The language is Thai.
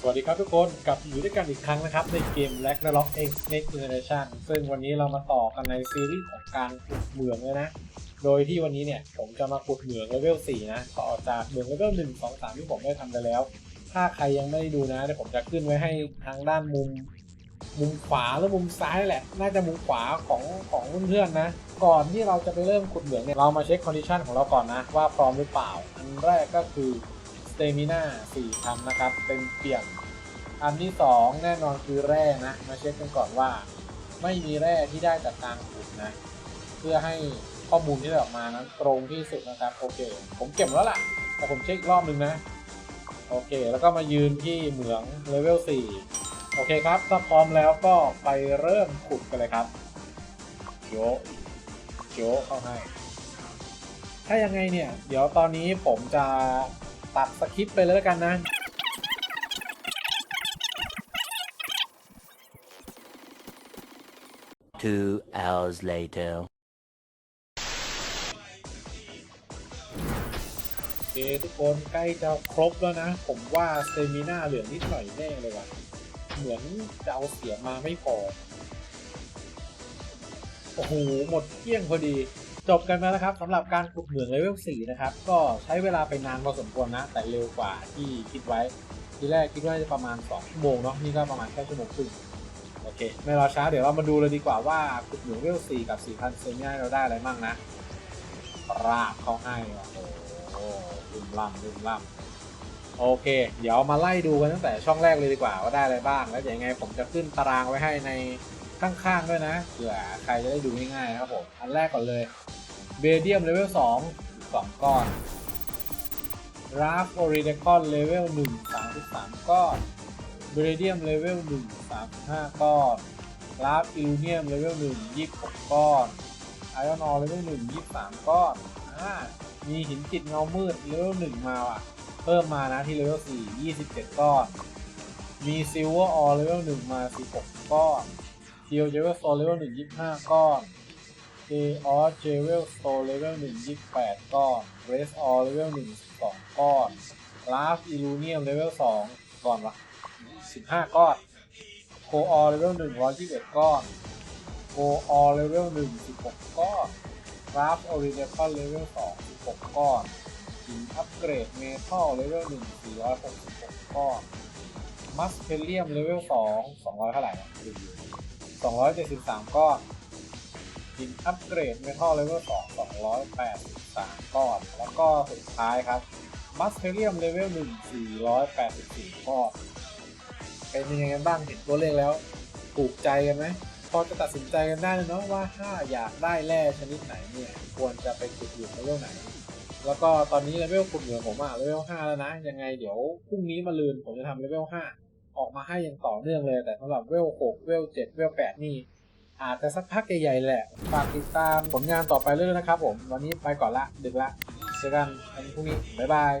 สวัสดีครับทุกคนกลับอยู่ด้วยกันอีกครั้งนะครับ ในเกม r a g n a r o k X Next Generation ซึ่งวันนี้เรามาต่อกันในซีรีส์ของการขุดเหมืองเลยนะ โดยที่วันนี้เนี่ยผมจะมาขุดเหมืองเลเวล 4 นะ ต่อจากเหมืองเลเวล 1 2 3 ที่ผมได้ทำไปแล้ว ถ้าใครยังไม่ได้ดูนะเดี๋ยวผมจะขึ้นไว้ให้ทางด้านมุม มุมขวาหรือมุมซ้ายแหละ น่าจะมุมขวาของของเพื่อนๆนะ ก่อนที่เราจะไปเริ่มขุดเหมืองเนี่ยเรามาเช็คคอนดิชันของเราก่อนนะว่าพร้อมหรือเปล่า อันแรกก็คือ เตมิน่า4คำนะครับเป็นเปี่ยมอันที่ 2 แน่นอนคือแร่นะ มาเช็คกันก่อนว่า ไม่มีแร่ที่ได้จากการขุดนะ เพื่อให้ข้อมูลที่ได้ออกมานั้นตรงที่สุดนะครับ โอเค ผมเก็บแล้วล่ะ แต่ผมเช็คอีกรอบนึงนะ โอเค แล้วก็มายืนที่เหมืองเลเวล4โอเคครับถ้าพร้อมแล้วก็ไปเริ่มขุดกันเลยครับโยโยเข้าให้ถ้ายังไงเนี่ย เดี๋ยวตอนนี้ผมจะ ตัดสคริปต์ไปเลยแล้วกันนะ Two hours later. โอเคทุกคนใกล้จะครบแล้วนะ ผมว่าสเตมิน่าเหลือนิดหน่อยแน่เลยว่ะ เหมือนจะเอาเสียงมาไม่พอ โอ้โห หมดเกลี้ยงพอดี จบกันไปแล้วครับสำหรับการขุดเหมืองเลเวล4นะครับ ก็ใช้เวลาไปนานพอสมควรนะ แต่เร็วกว่าที่คิดไว้ ทีแรกคิดว่าจะประมาณ 2 ชั่วโมงเนาะนี่ก็ประมาณแค่ชั่วโมงครึ่งโอเค ไม่รอช้าเดี๋ยวเรามาดูเลยดีกว่าว่าขุดเหมืองเลเวล4กับ 4,000เซนย่าเราได้อะไรบ้างนะราบเข้าให้โอ้โหลุ่มล่ำลุ่มล่ำโอเค เดี๋ยวมาไล่ดูกันตั้งแต่ช่องแรกเลยดีกว่าว่าได้อะไรบ้าง แล้วเดี๋ยวยังไงผมจะขึ้นตารางไว้ให้ใน ข้างๆด้วยนะเผื่อใครจะได้ดูง่ายๆนะครับผม อันแรกก่อนเลยเบเดียมเลเวล2 2ก้อนราฟโอริเดคอนเลเวล1 33ก้อนเบเดียมเลเวล1 35ก้อนราฟอิลูเนียมเลเวล1 26ก้อนไอออนอเลเวล1 23ก้อนอ่ามีหินจิตเงามืดเลเวล1มาอะ เพิ่มมานะที่เลเวล4 27ก้อน มีซิลเวอร์ออเลเวล1มา16ก้อน เทียวเจเวลโซเลเวล1 25ก้อนเอออสเจเวลโซเลเวล1 28ก้อนเรสออเลเวล1 12ก้อนลาฟอิลูเนียมเลเวล2ก้อนวะ15ก้อนโคออเลเวล1 121ก้อนโคออเลเวล1 16ก้อนกราฟออริเนคอนเลเวล2 16ก้อนหินอัปเกรดเมทัลเลเวล1 466ก้อนมัสเพเลียมเลเวล2 200เท่าไหร่นะดูอยู่ 273 ก้อนหินอัปเกรดเมทัลเลเวล2 283 ก้อน แล้วก็สุดท้ายครับมัสเพเลียมเลเวล1 484 ก้อน เป็นยังไงกันบ้างเห็นตัวเลขแล้วถูกใจกันไหมพอจะตัดสินใจกันได้เลยเนาะว่าถ้าอยากได้แร่ชนิดไหนเนี่ย ควรจะไปขุดอยู่เลเวลไหน แล้วก็ตอนนี้เลเวลขุดเหนือผมอะเลเวล5แล้วนะ ยังไงเดี๋ยวพรุ่งนี้มาลืนผมจะทำเลเวล5 ออกมาให้อย่างต่อเนื่องเลย แต่สำหรับเวล6เวล7เวล8นี่ อาจจะสักพักใหญ่ๆแหละ ฝากติดตามผลงานต่อไปเรื่อยๆนะครับผม วันนี้ไปก่อนละ ดึกละเจอกันวันพรุ่งนี้ บ๊ายบาย